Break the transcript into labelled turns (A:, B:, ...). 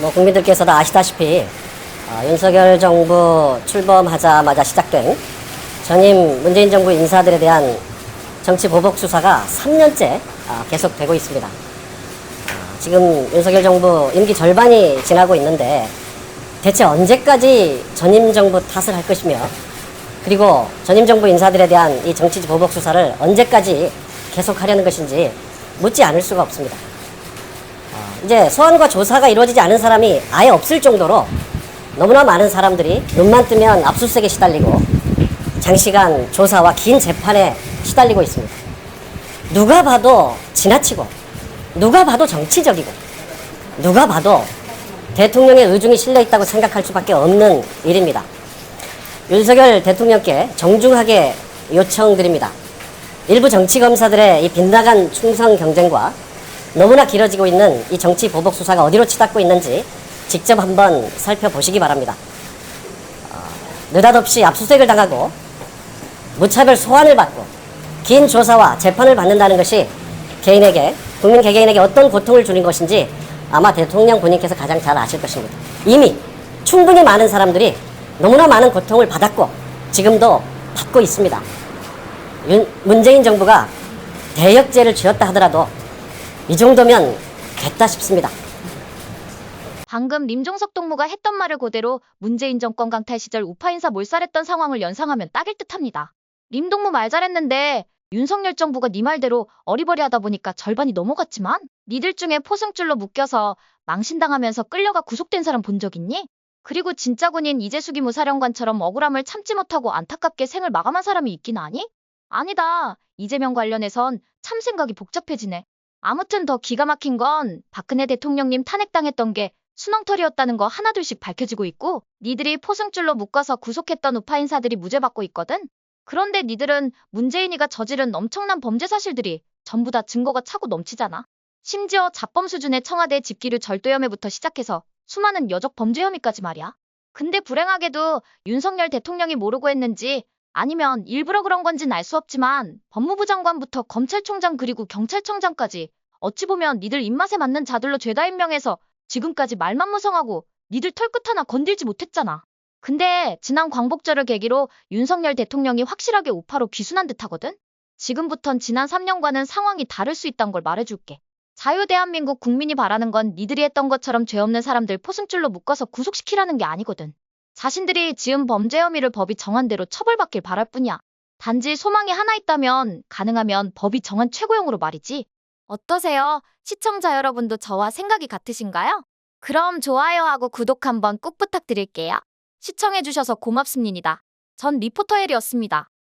A: 뭐 국민들께서 다 아시다시피 어, 윤석열 정부 출범하자마자 시작된 전임 문재인 정부 인사들에 대한 정치 보복 수사가 3년째 어, 계속되고 있습니다. 어, 지금 윤석열 정부 임기 절반이 지나고 있는데 대체 언제까지 전임 정부 탓을 할 것이며 그리고 전임 정부 인사들에 대한 이 정치 보복 수사를 언제까지 계속하려는 것인지 묻지 않을 수가 없습니다. 이제 소환과 조사가 이루어지지 않은 사람이 아예 없을 정도로 너무나 많은 사람들이 눈만 뜨면 압수수색에 시달리고 장시간 조사와 긴 재판에 시달리고 있습니다. 누가 봐도 지나치고 누가 봐도 정치적이고 누가 봐도 대통령의 의중이 실려 있다고 생각할 수밖에 없는 일입니다. 윤석열 대통령께 정중하게 요청드립니다. 일부 정치 검사들의 이 빗나간 충성 경쟁과 너무나 길어지고 있는 이 정치 보복 수사가 어디로 치닫고 있는지 직접 한번 살펴보시기 바랍니다. 어, 느닷없이 압수수색을 당하고 무차별 소환을 받고 긴 조사와 재판을 받는다는 것이 개인에게 국민 개개인에게 어떤 고통을 주는 것인지 아마 대통령 본인께서 가장 잘 아실 것입니다. 이미 충분히 많은 사람들이 너무나 많은 고통을 받았고 지금도 받고 있습니다. 윤, 문재인 정부가 대역죄를 지었다 하더라도 이 정도면 됐다 싶습니다.
B: 방금 림종석 동무가 했던 말을 그대로 문재인 정권 강탈 시절 우파 인사 몰살했던 상황을 연상하면 딱일 듯합니다. 림 동무 말 잘했는데 윤석열 정부가 네 말대로 어리버리하다 보니까 절반이 넘어갔지만 니들 중에 포승줄로 묶여서 망신당하면서 끌려가 구속된 사람 본 적 있니? 그리고 진짜 군인 이재수 기무 사령관처럼 억울함을 참지 못하고 안타깝게 생을 마감한 사람이 있긴 하니? 아니다. 이재명 관련해선 참 생각이 복잡해지네. 아무튼 더 기가 막힌 건 박근혜 대통령님 탄핵당했던 게 순엉터리였다는 거 하나둘씩 밝혀지고 있고 니들이 포승줄로 묶어서 구속했던 우파 인사들이 무죄받고 있거든. 그런데 니들은 문재인이가 저지른 엄청난 범죄 사실들이 전부 다 증거가 차고 넘치잖아. 심지어 자범 수준의 청와대 집기류 절도 혐의부터 시작해서 수많은 여적 범죄 혐의까지 말이야. 근데 불행하게도 윤석열 대통령이 모르고 했는지 아니면 일부러 그런 건진 알 수 없지만 법무부 장관부터 검찰총장 그리고 경찰청장까지 어찌 보면 니들 입맛에 맞는 자들로 죄다 임명해서 지금까지 말만 무성하고 니들 털끝 하나 건들지 못했잖아. 근데 지난 광복절을 계기로 윤석열 대통령이 확실하게 우파로 귀순한 듯 하거든? 지금부턴 지난 3년과는 상황이 다를 수 있단 걸 말해줄게. 자유 대한민국 국민이 바라는 건 니들이 했던 것처럼 죄 없는 사람들 포승줄로 묶어서 구속시키라는 게 아니거든. 자신들이 지은 범죄 혐의를 법이 정한 대로 처벌받길 바랄 뿐이야. 단지 소망이 하나 있다면 가능하면 법이 정한 최고형으로 말이지. 어떠세요? 시청자 여러분도 저와 생각이 같으신가요? 그럼 좋아요하고 구독 한번 꼭 부탁드릴게요. 시청해주셔서 고맙습니다. 전 리포터 헬이었습니다.